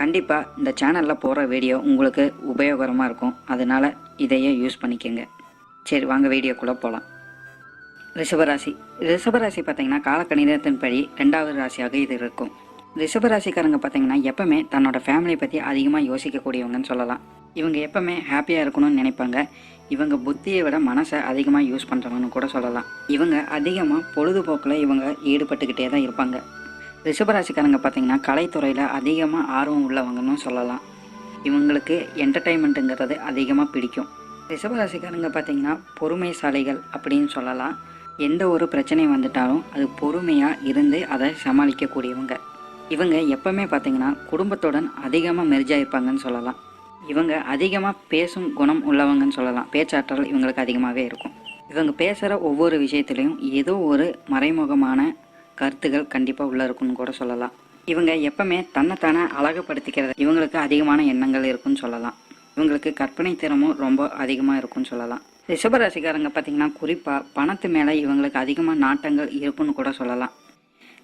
கண்டிப்பாக இந்த சேனலில் போகிற வீடியோ உங்களுக்கு உபயோகரமாக இருக்கும். அதனால் இதையே யூஸ் பண்ணிக்கோங்க. சரி வாங்க வீடியோக்குள்ளே போகலாம் ரிஷபராசி. ரிஷபராசி பார்த்தீங்கன்னா காலக்கணிதத்தின்படி ரெண்டாவது ராசியாக இது இருக்கும். ரிஷபராசிக்காரங்க பார்த்தீங்கன்னா எப்பவுமே தன்னோட ஃபேமிலியை பற்றி அதிகமாக யோசிக்கக்கூடியவங்கன்னு சொல்லலாம். இவங்க எப்பவுமே ஹாப்பியாக இருக்கணும்னு நினைப்பாங்க. இவங்க புத்தியை விட மனசை அதிகமாக யூஸ் பண்ணுறவங்கன்னு கூட சொல்லலாம். இவங்க அதிகமாக பொழுதுபோக்கில் இவங்க ஈடுபட்டுக்கிட்டே தான் இருப்பாங்க. ரிஷபராசிக்காரங்க பார்த்தீங்கன்னா கலைத்துறையில் அதிகமாக ஆர்வம் உள்ளவங்கன்னு சொல்லலாம். இவங்களுக்கு என்டர்டைன்மெண்ட்டுங்கிறது அதிகமாக பிடிக்கும். ரிஷபராசிக்காரங்க பார்த்தீங்கன்னா பொறுமைசாலிகள் அப்படின்னு சொல்லலாம். எந்த ஒரு பிரச்சனை வந்துட்டாலும் அது பொறுமையாக இருந்து அதை சமாளிக்கக்கூடியவங்க. இவங்க எப்பவுமே பார்த்தீங்கன்னா குடும்பத்துடன் அதிகமாக மெர்ஜாயிருப்பாங்கன்னு சொல்லலாம். இவங்க அதிகமாக பேசும் குணம் உள்ளவங்கன்னு சொல்லலாம். பேச்சாற்றல் இவங்களுக்கு அதிகமாகவே இருக்கும். இவங்க பேசுகிற ஒவ்வொரு விஷயத்துலையும் ஏதோ ஒரு மறைமுகமான கருத்துகள் கண்டிப்பாக உள்ள இருக்குன்னு கூட சொல்லலாம். இவங்க எப்பவுமே தன்னைத்தானே அழகுபடுத்திக்கிறது. இவங்களுக்கு அதிகமான எண்ணங்கள் இருக்குன்னு சொல்லலாம். இவங்களுக்கு கற்பனை திறமும் ரொம்ப அதிகமாக இருக்கும்னு சொல்லலாம். ரிஷபராசிக்காரங்க பார்த்தீங்கன்னா குறிப்பாக பணத்து மேலே இவங்களுக்கு அதிகமாக நாட்டங்கள் இருக்குன்னு கூட சொல்லலாம்.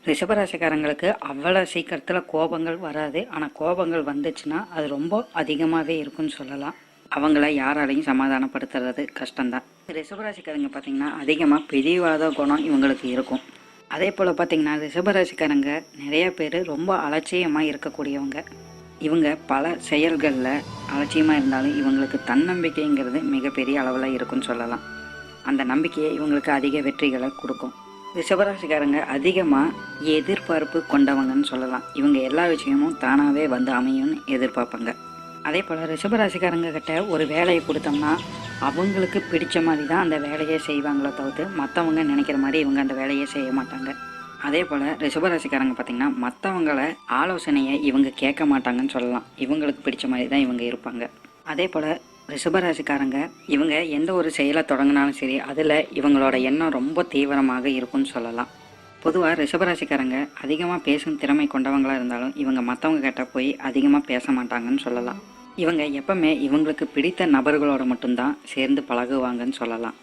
ரிஷபராசிக்காரங்களுக்கு அவ்வளோ சீக்கிரத்தில் கோபங்கள் வராது. ஆனால் கோபங்கள் வந்துச்சுன்னா அது ரொம்ப அதிகமாகவே இருக்குன்னு சொல்லலாம். அவங்கள யாராலையும் சமாதானப்படுத்துறது கஷ்டம்தான். ரிஷபராசிக்காரங்க பார்த்திங்கன்னா அதிகமாக பிடிவாத குணம் இவங்களுக்கு இருக்கும். அதே போல் பார்த்தீங்கன்னா ரிஷபராசிக்காரங்க நிறைய பேர் ரொம்ப அலட்சியமாக இருக்கக்கூடியவங்க. இவங்க பல செயல்களில் அலட்சியமாக இருந்தாலும் இவங்களுக்கு தன்னம்பிக்கைங்கிறது மிகப்பெரிய அளவில் இருக்குன்னு சொல்லலாம். அந்த நம்பிக்கையை இவங்களுக்கு அதிக வெற்றிகளை கொடுக்கும். ரிஷபராசிக்காரங்க அதிகமாக எதிர்பார்ப்பு கொண்டவங்கன்னு சொல்லலாம். இவங்க எல்லா விஷயமும் தானாகவே வந்து அமையும்னு எதிர்பார்ப்பாங்க. அதே போல் ரிஷபராசிக்காரங்க கிட்ட ஒரு வேலையை கொடுத்தோம்னா அவங்களுக்கு பிடிச்ச மாதிரி தான் அந்த வேலையை செய்வாங்களோ தவிர்த்து மற்றவங்க நினைக்கிற மாதிரி இவங்க அந்த வேலையை செய்ய மாட்டாங்க. அதே போல் ரிஷபராசிக்காரங்க பார்த்திங்கன்னா மற்றவங்கள ஆலோசனையை இவங்க கேட்க மாட்டாங்கன்னு சொல்லலாம். இவங்களுக்கு பிடிச்ச மாதிரி தான் இவங்க இருப்பாங்க. அதே போல் ரிஷபராசிக்காரங்க இவங்க எந்த ஒரு செயலை தொடங்கினாலும் சரி அதில் இவங்களோட எண்ணம் ரொம்ப தீவிரமாக இருக்கும்னு சொல்லலாம். பொதுவாக ரிஷபராசிக்காரங்க அதிகமாக பேசும் திறமை கொண்டவங்களாக இருந்தாலும் இவங்க மற்றவங்க கிட்ட போய் அதிகமாக பேச மாட்டாங்கன்னு சொல்லலாம். இவங்க எப்பவுமே இவங்களுக்கு பிடித்த நபர்களோட மட்டும்தான் சேர்ந்து பழகுவாங்கன்னு சொல்லலாம்.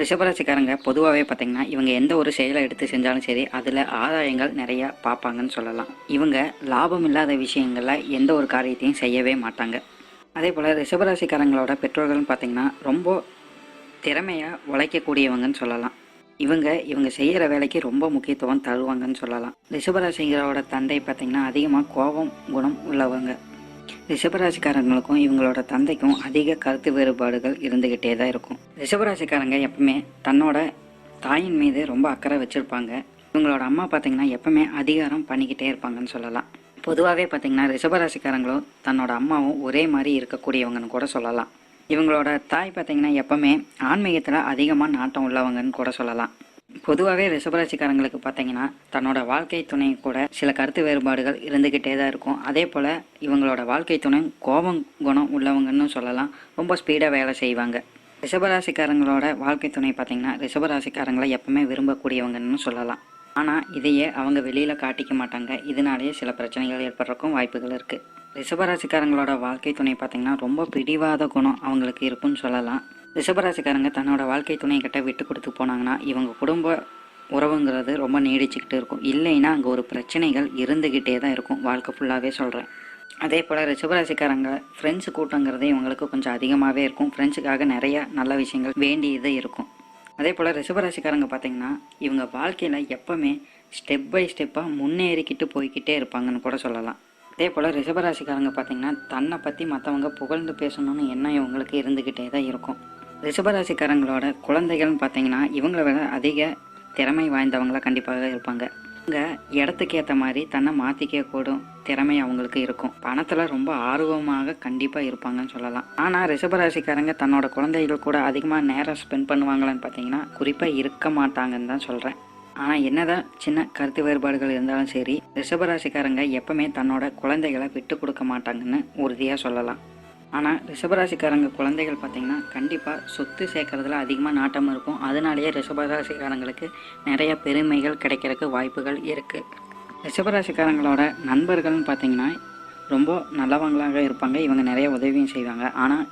ரிஷபராசிக்காரங்க பொதுவாகவே பார்த்தீங்கன்னா இவங்க எந்த ஒரு செயலை எடுத்து செஞ்சாலும் சரி அதில் ஆதாயங்கள் நிறையா பார்ப்பாங்கன்னு சொல்லலாம். இவங்க லாபம் இல்லாத விஷயங்களில் எந்த ஒரு காரியத்தையும் செய்யவே மாட்டாங்க. அதே போல் ரிஷபராசிக்காரங்களோட பெற்றோர்கள்னு பார்த்தீங்கன்னா ரொம்ப திறமையாக உழைக்கக்கூடியவங்கன்னு சொல்லலாம். இவங்க இவங்க செய்கிற வேலைக்கு ரொம்ப முக்கியத்துவம் தருவாங்கன்னு சொல்லலாம். ரிஷபராசிங்களோட தந்தை பார்த்தீங்கன்னா அதிகமாக கோபம் குணம் உள்ளவங்க. ரிஷபராசிக்காரங்களுக்கும் இவங்களோட தந்தைக்கும் அதிக கருத்து வேறுபாடுகள் இருந்துக்கிட்டே தான் இருக்கும். ரிஷபராசிக்காரங்க எப்பவுமே தன்னோட தாயின் மீது ரொம்ப அக்கறை வச்சுருப்பாங்க. இவங்களோட அம்மா பார்த்தீங்கன்னா எப்பவுமே அதிகாரம் பண்ணிக்கிட்டே இருப்பாங்கன்னு சொல்லலாம். பொதுவாகவே பார்த்தீங்கன்னா ரிஷபராசிக்காரங்களும் தன்னோட அம்மாவும் ஒரே மாதிரி இருக்கக்கூடியவங்கன்னு கூட சொல்லலாம். இவங்களோட தாய் பார்த்தீங்கன்னா எப்பவுமே ஆன்மீகத்தில் அதிகமாக நாட்டம் உள்ளவங்கன்னு கூட சொல்லலாம். பொதுவாகவே ரிஷபராசிக்காரங்களுக்கு பார்த்தீங்கன்னா தன்னோட வாழ்க்கை துணை கூட சில கருத்து வேறுபாடுகள் இருந்துக்கிட்டே தான் இருக்கும். அதே போல் இவங்களோட வாழ்க்கை துணை கோபம் குணம் உள்ளவங்கன்னு சொல்லலாம். ரொம்ப ஸ்பீடாக வேலை செய்வாங்க. ரிஷபராசிக்காரங்களோட வாழ்க்கை துணை பார்த்தீங்கன்னா ரிஷபராசிக்காரங்களை எப்பவுமே விரும்பக்கூடியவங்கன்னு சொல்லலாம். ஆனால் இதையே அவங்க வெளியில் காட்டிக்க மாட்டாங்க. இதனாலேயே சில பிரச்சனைகள் ஏற்படுறக்கும் வாய்ப்புகள் இருக்குது ரிஷபராசிக்காரங்களோட வாழ்க்கை துணை பார்த்தீங்கன்னா ரொம்ப பிடிவாத குணம் அவங்களுக்கு இருக்குன்னு சொல்லலாம். ரிஷபராசிக்காரங்க தன்னோட வாழ்க்கை துணை கிட்ட விட்டு கொடுத்து போனாங்கன்னா இவங்க குடும்ப உறவுங்கிறது ரொம்ப நீடிச்சுக்கிட்டு இருக்கும். இல்லைன்னா அங்கே ஒரு பிரச்சனைகள் இருந்துக்கிட்டே தான் இருக்கும். வாழ்க்கை ஃபுல்லாகவே சொல்கிறேன் அதே போல் ரிஷபராசிக்காரங்க ஃப்ரெண்ட்ஸ் கூட்டங்கிறது இவங்களுக்கு கொஞ்சம் அதிகமாகவே இருக்கும். ஃப்ரெண்ட்ஸுக்காக நிறைய நல்ல விஷயங்கள் வேண்டியது இருக்கும். அதே போல் ரிஷபராசிக்காரங்க பார்த்தீங்கன்னா இவங்க வாழ்க்கையில் எப்போவுமே ஸ்டெப் பை ஸ்டெப்பாக முன்னேறிக்கிட்டு போய்கிட்டே இருப்பாங்கன்னு கூட சொல்லலாம். அதே போல் ரிஷபராசிக்காரங்க பார்த்தீங்கன்னா தன்னை பற்றி மற்றவங்க புகழ்ந்து பேசணும்னு எண்ணம் இவங்களுக்கு இருந்துக்கிட்டே தான் இருக்கும். ரிஷபராசிக்காரங்களோட குழந்தைகள்னு பார்த்தீங்கன்னா இவங்களை விட அதிக திறமை வாய்ந்தவங்களா கண்டிப்பாக இருப்பாங்க. இவங்க இடத்துக்கு ஏற்ற மாதிரி தன்னை மாற்றிக்க கூடும் திறமை அவங்களுக்கு இருக்கும். பணத்தில் ரொம்ப ஆர்வமாக கண்டிப்பாக இருப்பாங்கன்னு சொல்லலாம். ஆனால் ரிஷபராசிக்காரங்க தன்னோட குழந்தைகள் கூட அதிகமாக நேரம் ஸ்பெண்ட் பண்ணுவாங்களான்னு பார்த்தீங்கன்னா குறிப்பாக இருக்க மாட்டாங்கன்னு தான் சொல்கிறேன் ஆனால் என்னதான் சின்ன கருத்து வேறுபாடுகள் இருந்தாலும் சரி ரிஷபராசிக்காரங்க எப்பவுமே தன்னோட குழந்தைகளை விட்டு கொடுக்க மாட்டாங்கன்னு உறுதியாக சொல்லலாம். ஆனால் ரிஷபராசிக்காரங்க குழந்தைகள் பார்த்தீங்கன்னா கண்டிப்பாக சொத்து சேர்க்கறதுல அதிகமாக நாட்டம் இருக்கும். அதனாலேயே ரிஷபராசிக்காரங்களுக்கு நிறைய பெருமைகள் கிடைக்கிறதுக்கு வாய்ப்புகள் இருக்குது ரிஷபராசிக்காரங்களோட நண்பர்கள்னு பார்த்தீங்கன்னா ரொம்ப நல்லவங்களாக இருப்பாங்க. இவங்க நிறைய உதவியும் செய்வாங்க. ஆனால்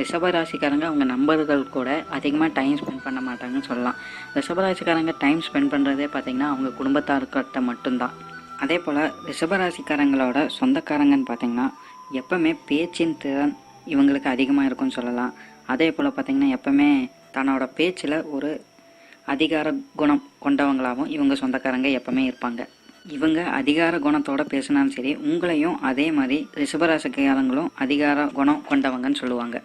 ரிஷபராசிக்காரங்க அவங்க நண்பர்கள் கூட அதிகமாக டைம் ஸ்பெண்ட் பண்ண மாட்டாங்கன்னு சொல்லலாம். ரிஷபராசிக்காரங்க டைம் ஸ்பெண்ட் பண்ணுறதே பார்த்திங்கன்னா அவங்க குடும்பத்தார்கிட்ட மட்டும்தான். அதே போல் ரிஷபராசிக்காரங்களோட சொந்தக்காரங்கன்னு பார்த்திங்கன்னா எப்பவுமே பேச்சின் திறன் இவங்களுக்கு அதிகமாக இருக்கும்னு சொல்லலாம். அதே போல் பார்த்தீங்கன்னா எப்பவுமே தன்னோட பேச்சில் ஒரு அதிகார குணம் கொண்டவங்களாகவும் இவங்க சொந்தக்காரங்க எப்பவுமே இருப்பாங்க. இவங்க அதிகார குணத்தோட பேசினாலும் சரி உங்களையும் அதே மாதிரி ரிஷபராசிக்காரங்களும் அதிகார குணம் கொண்டவங்கன்னு சொல்லுவாங்க.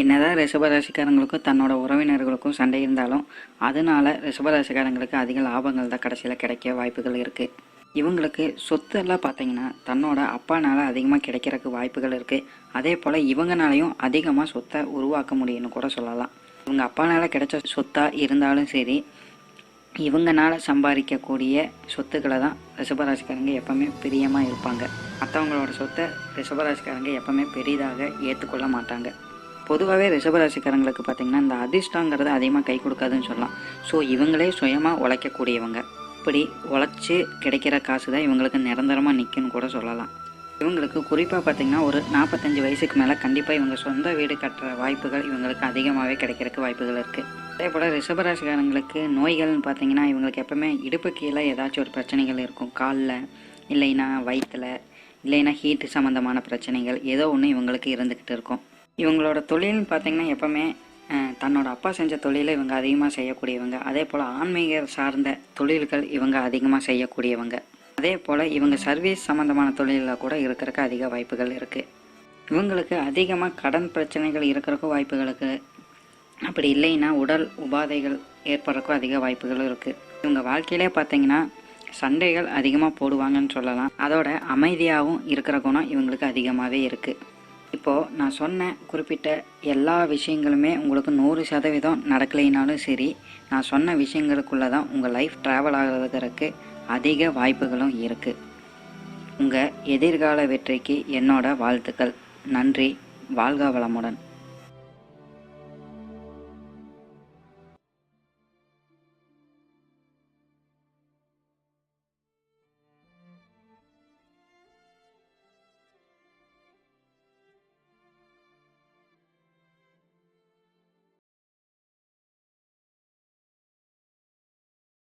என்னதான் ரிஷபராசிக்காரங்களுக்கும் தன்னோட உறவினர்களுக்கும் சண்டை இருந்தாலும் அதனால ரிஷபராசிக்காரங்களுக்கு அதிக லாபங்கள் தான் கடைசியில் கிடைக்க வாய்ப்புகள் இருக்குது இவங்களுக்கு சொத்து எல்லாம் பார்த்தீங்கன்னா தன்னோட அப்பானால அதிகமாக கிடைக்கிறதுக்கு வாய்ப்புகள் இருக்குது அதே போல் இவங்கனாலையும் அதிகமாக சொத்தை உருவாக்க முடியும்னு கூட சொல்லலாம். இவங்க அப்பானால கிடைச்ச சொத்தாக இருந்தாலும் சரி இவங்கனால சம்பாதிக்கக்கூடிய சொத்துக்களை தான் ரிஷபராசிக்காரங்க எப்பவுமே பிரியமாக இருப்பாங்க. மற்றவங்களோட சொத்தை ரிஷபராசிக்காரங்க எப்பவுமே பெரிதாக ஏற்றுக்கொள்ள மாட்டாங்க. பொதுவாகவே ரிஷபராசிக்காரங்களுக்கு பார்த்தீங்கன்னா இந்த அதிர்ஷ்டங்கிறது அதிகமாக கை கொடுக்காதுன்னு சொல்லலாம். ஸோ இவங்களே சுயமாக உழைக்கக்கூடியவங்க. இப்படி உழைச்சி கிடைக்கிற காசு தான் இவங்களுக்கு நிரந்தரமாக நிற்கும்னு கூட சொல்லலாம். இவங்களுக்கு குறிப்பாக பார்த்தீங்கன்னா ஒரு நாற்பத்தஞ்சு வயசுக்கு மேலே கண்டிப்பாக இவங்க சொந்த வீடு கட்டுற வாய்ப்புகள் இவங்களுக்கு அதிகமாகவே கிடைக்கிறதுக்கு வாய்ப்புகள் இருக்குது அதே போல் ரிஷபராசிக்காரங்களுக்கு நோய்கள்னு பார்த்தீங்கன்னா இவங்களுக்கு எப்பவுமே இடுப்பு கீழே ஏதாச்சும் ஒரு பிரச்சனைகள் இருக்கும். காலில் இல்லைன்னா வயிற்றில் இல்லைன்னா ஹீட்டு சம்மந்தமான பிரச்சனைகள் ஏதோ ஒன்று இவங்களுக்கு இருந்துக்கிட்டு இருக்கும். இவங்களோட தொழில்னு பார்த்தீங்கன்னா எப்பவுமே தன்னோட அப்பா செஞ்ச தொழிலை இவங்க அதிகமாக செய்யக்கூடியவங்க. அதே போல் ஆன்மீக சார்ந்த தொழில்கள் இவங்க அதிகமாக செய்யக்கூடியவங்க. அதே போல் இவங்க சர்வீஸ் சம்மந்தமான தொழிலில் கூட இருக்கிறதுக்கு அதிக வாய்ப்புகள் இருக்குது இவங்களுக்கு அதிகமாக கடன் பிரச்சனைகள் இருக்கிறக்கும் வாய்ப்புகள் இருக்குது அப்படி இல்லைன்னா உடல் உபாதைகள் ஏற்படுறதுக்கும் அதிக வாய்ப்புகளும் இருக்குது இவங்க வாழ்க்கையிலே பார்த்தீங்கன்னா சண்டைகள் அதிகமாக போடுவாங்கன்னு சொல்லலாம். அதோட அமைதியாகவும் இருக்கிற குணம் இவங்களுக்கு அதிகமாகவே இருக்குது இப்போது நான் சொன்ன குறிப்பிட்ட எல்லா விஷயங்களுமே உங்களுக்கு நூறு சதவீதம் நடக்கலைனாலும் சரி நான் சொன்ன விஷயங்களுக்குள்ளே தான் உங்கள் லைஃப் ட்ராவல் ஆகிறதுக்கு அதிக வாய்ப்புகளும் இருக்குது உங்கள் எதிர்கால வெற்றிக்கு என்னோட வாழ்த்துக்கள். நன்றி. வாழ்க வளமுடன்.